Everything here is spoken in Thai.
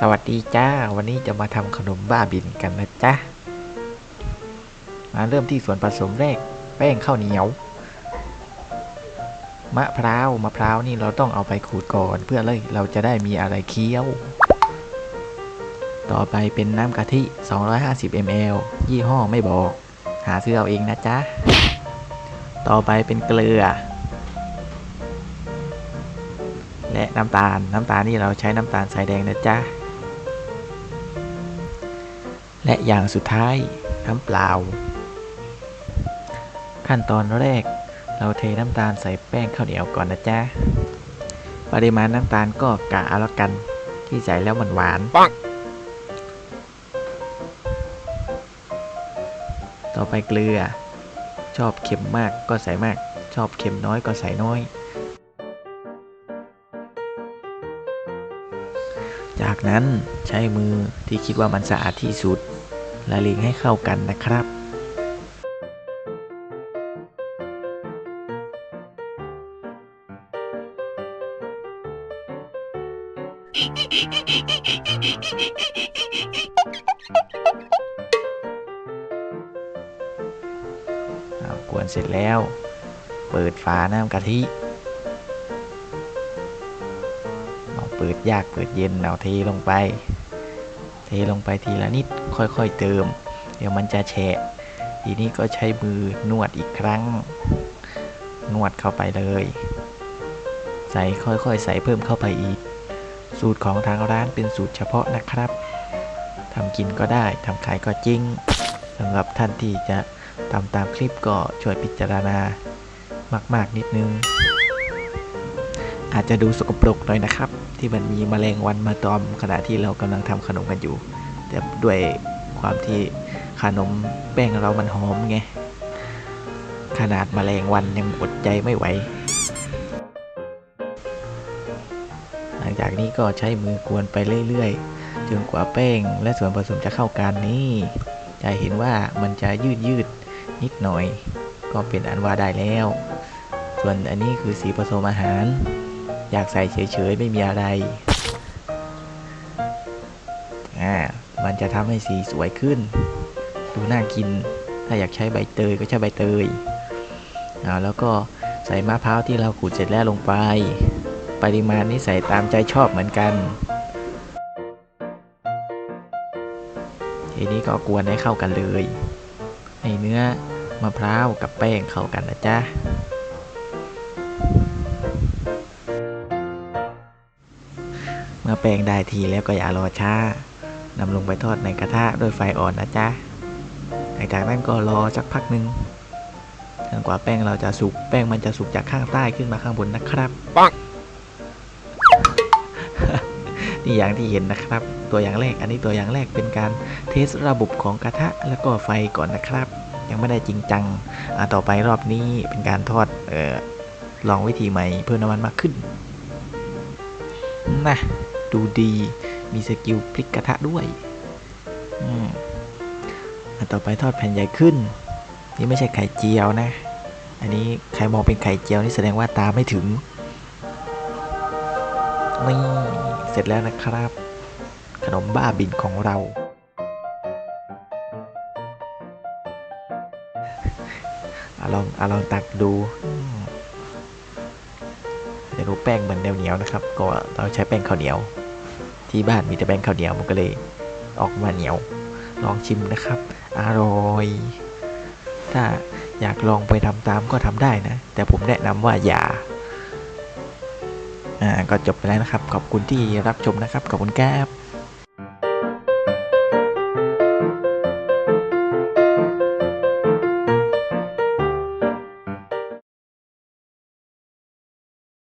สวัสดีจ้า วันนี้จะมาทำขนมบ้าบินกันนะจ๊ะ มาเริ่มที่ส่วนผสมแรก แป้งข้าวเหนียว มะพร้าวมะพร้าวนี่เราต้องเอาไปขูดก่อน เพื่อเลยเราจะได้มีอะไรเคี้ยว ต่อไปเป็นน้ำกะทิ 250 ml ยี่ห้อไม่บอก หาซื้อเอาเองนะจ๊ะ ต่อไปเป็นเกลือ และน้ำตาลน้ำตาลนี่เราใช้น้ำตาลสายแดงนะจ๊ะ และอย่างสุดท้ายน้ำเปล่า ขั้นตอนแรก เราเทน้ำตาลใส่แป้งข้าวเหนียวก่อนนะจ๊ะ ปริมาณน้ำตาลก็กะเอาละกันที่ใส่แล้วมันหวานต่อไปเกลือ ชอบเค็มมากก็ใส่มาก ชอบเค็มน้อยก็ใส่น้อย จากนั้นใช้มือที่คิดว่ามันสะอาดที่สุดละเลงให้เข้ากันนะครับเอากวนเสร็จแล้ว เปิดฝาน้ำกะทิ เปิดยากเปิดเย็นเอาเทลงไป เทลงไปทีละนิดค่อยๆเติม เดี๋ยวมันจะแฉะ ทีนี้ก็ใช้มือนวดอีกครั้ง นวดเข้าไปเลย ใส่ค่อยๆ ใส่เพิ่มเข้าไปอีก สูตรของทางร้านเป็นสูตรเฉพาะนะครับทำกินก็ได้ทำขายก็จริงสำหรับท่านที่จะทำตามคลิปก็ช่วยพิจารณามาก ๆ นิดนึง อาจจะดูสกปรกหน่อยนะครับ ที่มันมีแมลงวันมาตอมขณะที่เรากำลังทำขนมกันอยู่ แต่ด้วยความที่ขนมแป้งเรามันหอมไง ขนาดแมลงวันยังอดใจไม่ไหว หลังจากนี้ก็ใช้มือกวนไปเรื่อยๆ จนกว่าแป้งและส่วนผสมจะเข้ากันนี่จะเห็นว่ามันจะยืดยืดๆนิดหน่อย ก็เป็นอันว่าได้แล้ว ส่วนอันนี้คือสีผสมอาหาร อยากใส่เฉยๆไม่มีอะไร อ่า มันจะทำให้สีสวยขึ้น ดูน่ากิน ถ้าอยากใช้ใบเตยก็ใช้ใบเตยอ่าแล้วก็ใส่มะพร้าวที่เราขูดเสร็จแล้วลงไป ปริมาณนี้ใส่ตามใจชอบเหมือนกัน ทีนี้ก็กวนให้เข้ากันเลย ให้เนื้อมะพร้าวกับแป้งเข้ากันนะจ๊ะ แป้งได้ทีแล้วก็อย่ารอช้านำลงไปทอดในกระทะด้วยไฟอ่อนนะจ๊ะหลังจากนั้นก็รอสักพักหนึ่งจนกว่าแป้งเราจะสุก แป้งมันจะสุกจากข้างใต้ขึ้นมาข้างบนนะครับปังนี่อย่างที่เห็นนะครับ ตัวอย่างแรก อันนี้ตัวอย่างแรกเป็นการเทสระบบของกระทะแล้วก็ไฟก่อนนะครับ ยังไม่ได้จริงจังอ่าต่อไปรอบนี้เป็นการทอดเอ่อลองวิธีใหม่เพิ่มน้ำมันมากขึ้น นะ ดูดี มีสกิลพลิกกระทะด้วยอืมต่อไปทอดแผ่นใหญ่ขึ้น นี่ไม่ใช่ไข่เจียวนะ อันนี้ใครมองเป็นไข่เจียวนี่แสดงว่าตาไม่ถึงนี่เสร็จแล้วนะครับ ขนมบ้าบินของเราอะลองอะลองตักดูเดี๋ยวดูแป้งเหมันเหนียวๆนะครับ ก็เราใช้แป้งข้าวเหนียว ที่บ้านมีแต่แป้งข้าวเหนียวมันก็เลยออกมาเหนียว ลองชิมนะครับ อร่อย ถ้าอยากลองไปทำตามก็ทำได้นะ แต่ผมแนะนำว่าอย่าอ่าก็จบไปแล้วนะครับ ขอบคุณที่รับชมนะครับ ขอบคุณแก้บ